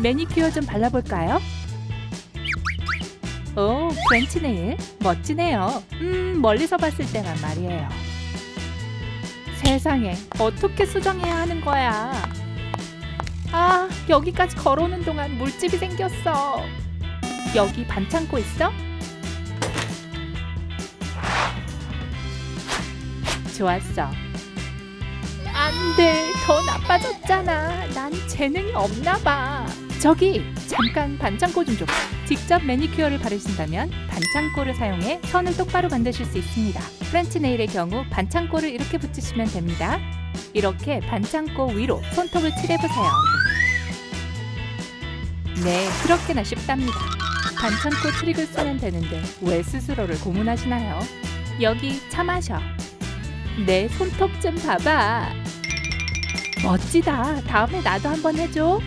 매니큐어 좀 발라볼까요? 오, 프렌치 네일. 멋지네요. 음, 멀리서 봤을 때만 말이에요. 세상에, 어떻게 수정해야 하는 거야? 아, 여기까지 걸어오는 동안 물집이 생겼어. 여기 반창고 있어? 좋았어. 안 돼, 더 나빠졌잖아. 난 재능이 없나 봐. 저기, 잠깐 반창고 좀 줘. 직접 매니큐어를 바르신다면 반창고를 사용해 선을 똑바로 만드실 수 있습니다. 프렌치 네일의 경우 반창고를 이렇게 붙이시면 됩니다. 이렇게 반창고 위로 손톱을 칠해보세요. 네, 그렇게나 쉽답니다. 반창고 트릭을 쓰면 되는데 왜 스스로를 고문하시나요? 여기 차 마셔. 내 손톱 좀 봐봐. 멋지다. 다음에 나도 한번 해줘.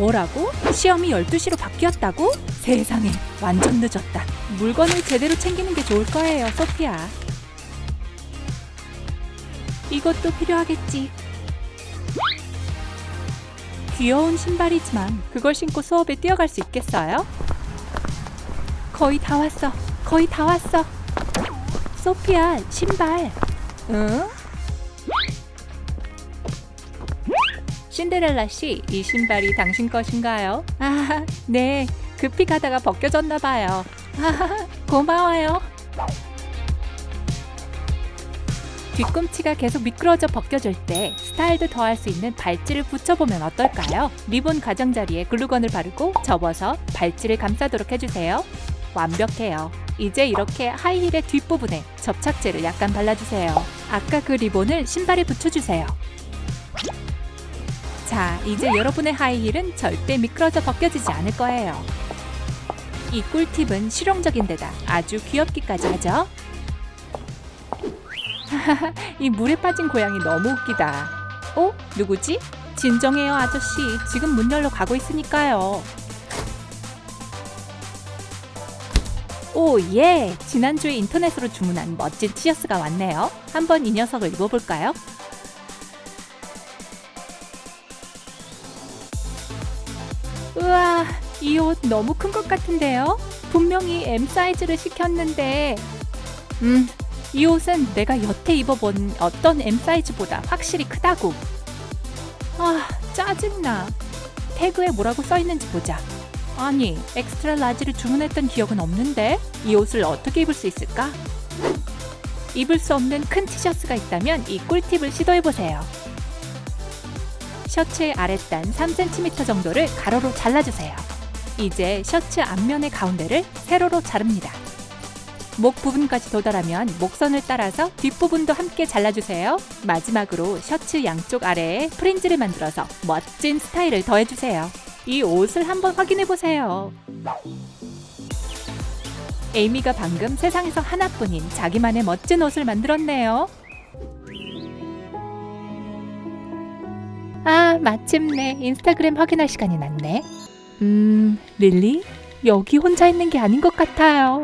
뭐라고? 시험이 12시로 바뀌었다고? 세상에, 완전 늦었다. 물건을 제대로 챙기는 게 좋을 거예요, 소피아. 이것도 필요하겠지. 귀여운 신발이지만 그걸 신고 수업에 뛰어갈 수 있겠어요? 거의 다 왔어. 거의 다 왔어. 소피아, 신발. 응? 신데렐라 씨, 이 신발이 당신 것인가요? 아, 네. 급히 가다가 벗겨졌나 봐요. 아, 고마워요. 뒤꿈치가 계속 미끄러져 벗겨질 때 스타일도 더할 수 있는 발찌를 붙여보면 어떨까요? 리본 가장자리에 글루건을 바르고 접어서 발찌를 감싸도록 해주세요. 완벽해요. 이제 이렇게 하이힐의 뒷부분에 접착제를 약간 발라주세요. 아까 그 리본을 신발에 붙여주세요. 자, 이제 여러분의 하이힐은 절대 미끄러져 벗겨지지 않을 거예요. 이 꿀팁은 실용적인 데다 아주 귀엽기까지 하죠. 이 물에 빠진 고양이 너무 웃기다. 어? 누구지? 진정해요, 아저씨. 지금 문 열러 가고 있으니까요. 오, 예! 지난주에 인터넷으로 주문한 멋진 티셔츠가 왔네요. 한번 이 녀석을 입어볼까요? 우와, 이 옷 너무 큰 것 같은데요? 분명히 M 사이즈를 시켰는데, 음, 이 옷은 내가 여태 입어본 어떤 M 사이즈보다 확실히 크다고. 아, 짜증나. 태그에 뭐라고 써 있는지 보자. 아니, 엑스트라 라지를 주문했던 기억은 없는데 이 옷을 어떻게 입을 수 있을까? 입을 수 없는 큰 티셔츠가 있다면 이 꿀팁을 시도해 보세요. 셔츠의 아랫단 3cm 정도를 가로로 잘라주세요. 이제 셔츠 앞면의 가운데를 세로로 자릅니다. 목 부분까지 도달하면 목선을 따라서 뒷부분도 함께 잘라주세요. 마지막으로 셔츠 양쪽 아래에 프린지를 만들어서 멋진 스타일을 더해주세요. 이 옷을 한번 확인해보세요. 에이미가 방금 세상에서 하나뿐인 자기만의 멋진 옷을 만들었네요. 아, 마침내 인스타그램 확인할 시간이 났네. 음, 릴리? 여기 혼자 있는 게 아닌 것 같아요.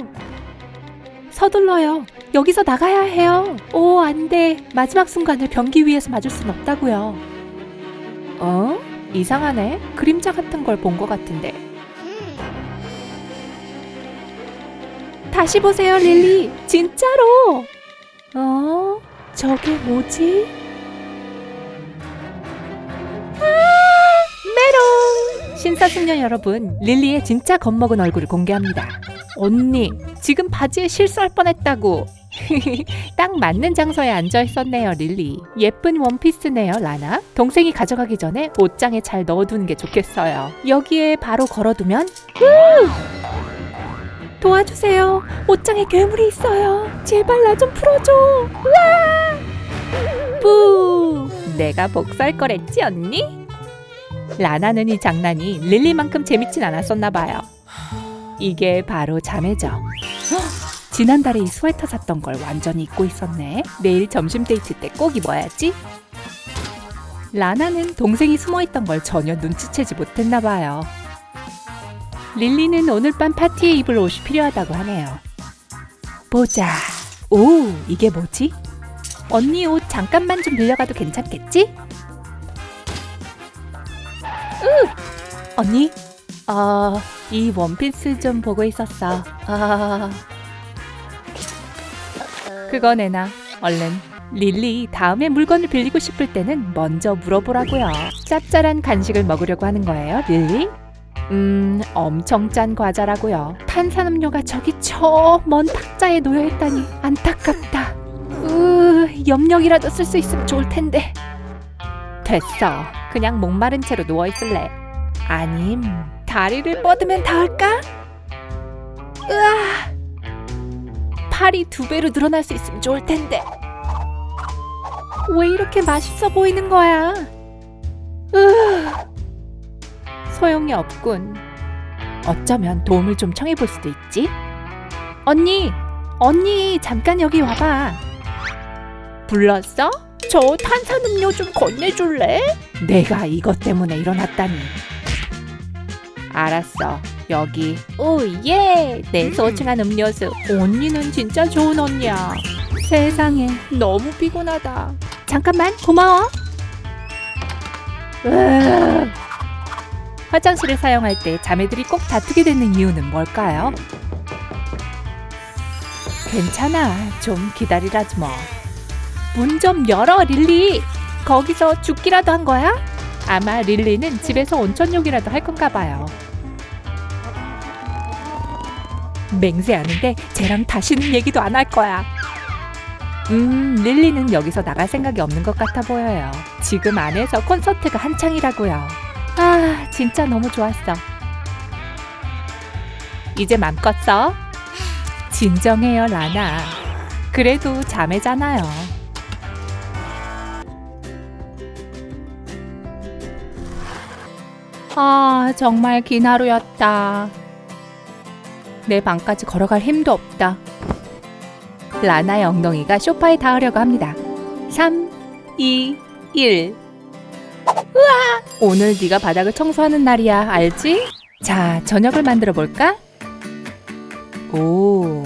서둘러요. 여기서 나가야 해요. 오, 안 돼. 마지막 순간을 변기 위에서 맞을 순 없다고요. 어? 이상하네. 그림자 같은 걸 본 것 같은데. 다시 보세요, 릴리. 진짜로. 어? 저게 뭐지? 신사숙녀 여러분, 릴리의 진짜 겁먹은 얼굴을 공개합니다. 언니, 지금 바지에 실수할 뻔했다고. 딱 맞는 장소에 앉아 있었네요, 릴리. 예쁜 원피스네요, 라나. 동생이 가져가기 전에 옷장에 잘 넣어두는 게 좋겠어요. 여기에 바로 걸어두면 우! 도와주세요. 옷장에 괴물이 있어요. 제발 나 좀 풀어줘. 와! 뿌! 내가 복수할 거랬지, 언니? 라나는 이 장난이 릴리만큼 재밌진 않았었나 봐요. 이게 바로 자매죠. 헉, 지난달에 이 스웨터 샀던 걸 완전히 잊고 있었네. 내일 점심 데이트 때 꼭 입어야지. 라나는 동생이 숨어 있던 걸 전혀 눈치채지 못했나 봐요. 릴리는 오늘 밤 파티에 입을 옷이 필요하다고 하네요. 보자. 오, 이게 뭐지? 언니 옷 잠깐만 좀 빌려가도 괜찮겠지? 으! 언니, 어, 이 원피스 좀 보고 있었어. 아, 그거 내놔. 얼른. 릴리 다음에 물건을 빌리고 싶을 때는 먼저 물어보라고요. 짭짤한 간식을 먹으려고 하는 거예요, 릴리? 음, 엄청 짠 과자라고요. 탄산음료가 저기 저 먼 탁자에 놓여 있다니 안타깝다. 으, 염력이라도 쓸 수 있으면 좋을 텐데. 됐어. 그냥 목마른 채로 누워 있을래. 아님, 다리를 뻗으면 닿을까? 으아! 팔이 두 배로 늘어날 수 있으면 좋을 텐데. 왜 이렇게 맛있어 보이는 거야? 으, 소용이 없군. 어쩌면 도움을 좀 청해 볼 수도 있지. 언니, 언니 잠깐 여기 와봐. 불렀어? 저 탄산음료 좀 건네줄래? 내가 이것 때문에 일어났다니. 알았어. 여기. 오, 예! 내 소중한 음료수. 언니는 진짜 좋은 언니야. 세상에, 너무 피곤하다. 잠깐만, 고마워. 으... 화장실을 사용할 때 자매들이 꼭 다투게 되는 이유는 뭘까요? 괜찮아. 좀 기다리라지 뭐. 문 좀 열어, 릴리. 거기서 죽기라도 한 거야? 아마 릴리는 집에서 온천욕이라도 할 건가 봐요. 맹세하는데 쟤랑 다시는 얘기도 안 할 거야. 음, 릴리는 여기서 나갈 생각이 없는 것 같아 보여요. 지금 안에서 콘서트가 한창이라고요. 아, 진짜 너무 좋았어. 이제 맘껏 써. 진정해요, 라나. 그래도 자매잖아요. 아, 정말 긴 하루였다. 내 방까지 걸어갈 힘도 없다. 라나의 엉덩이가 소파에 닿으려고 합니다. 3, 2, 1. 우와! 오늘 네가 바닥을 청소하는 날이야. 알지? 자, 저녁을 만들어 볼까? 오.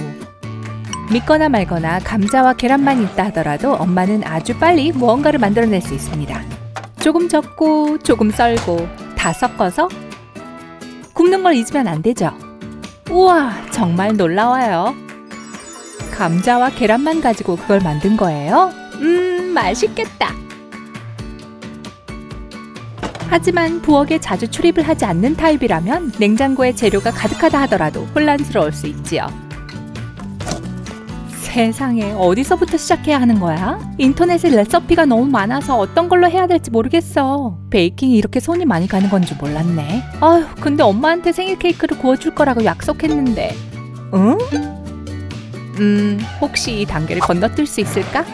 믿거나 말거나 감자와 계란만 있다 하더라도 엄마는 아주 빨리 무언가를 만들어낼 수 있습니다. 조금 적고 조금 썰고 다 섞어서 굽는 걸 잊으면 안 되죠. 우와, 정말 놀라워요. 감자와 계란만 가지고 그걸 만든 거예요? 음, 맛있겠다. 하지만 부엌에 자주 출입을 하지 않는 타입이라면 냉장고에 재료가 가득하다 하더라도 혼란스러울 수 있지요. 세상에 어디서부터 시작해야 하는 거야? 인터넷에 레시피가 너무 많아서 어떤 걸로 해야 될지 모르겠어. 베이킹이 이렇게 손이 많이 가는 건 줄 몰랐네. 아휴, 근데 엄마한테 생일 케이크를 구워줄 거라고 약속했는데. 응? 음, 혹시 이 단계를 건너뛸 수 있을까?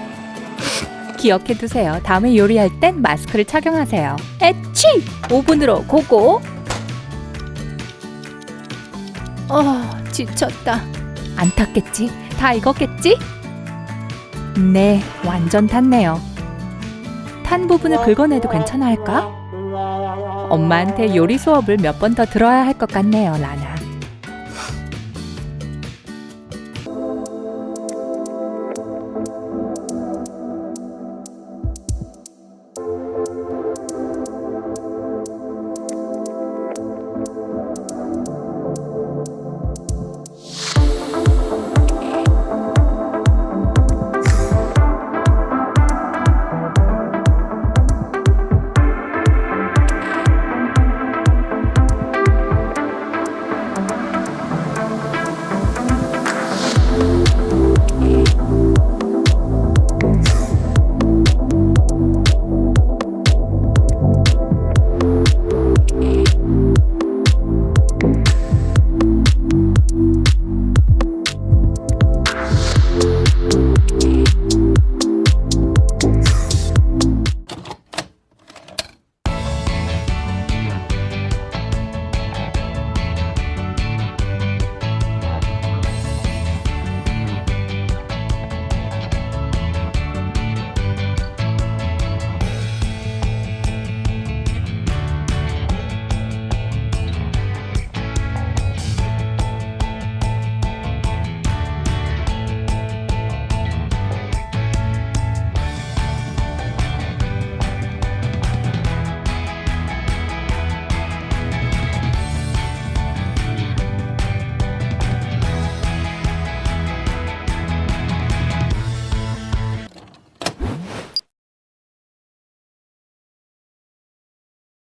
기억해 두세요. 다음에 요리할 땐 마스크를 착용하세요. 에취! 오븐으로 고고! 어, 지쳤다. 안 탔겠지? 다 익었겠지? 네, 완전 탔네요. 탄 부분을 긁어내도 괜찮아 할까? 엄마한테 요리 수업을 몇 번 더 들어야 할 것 같네요, 라나.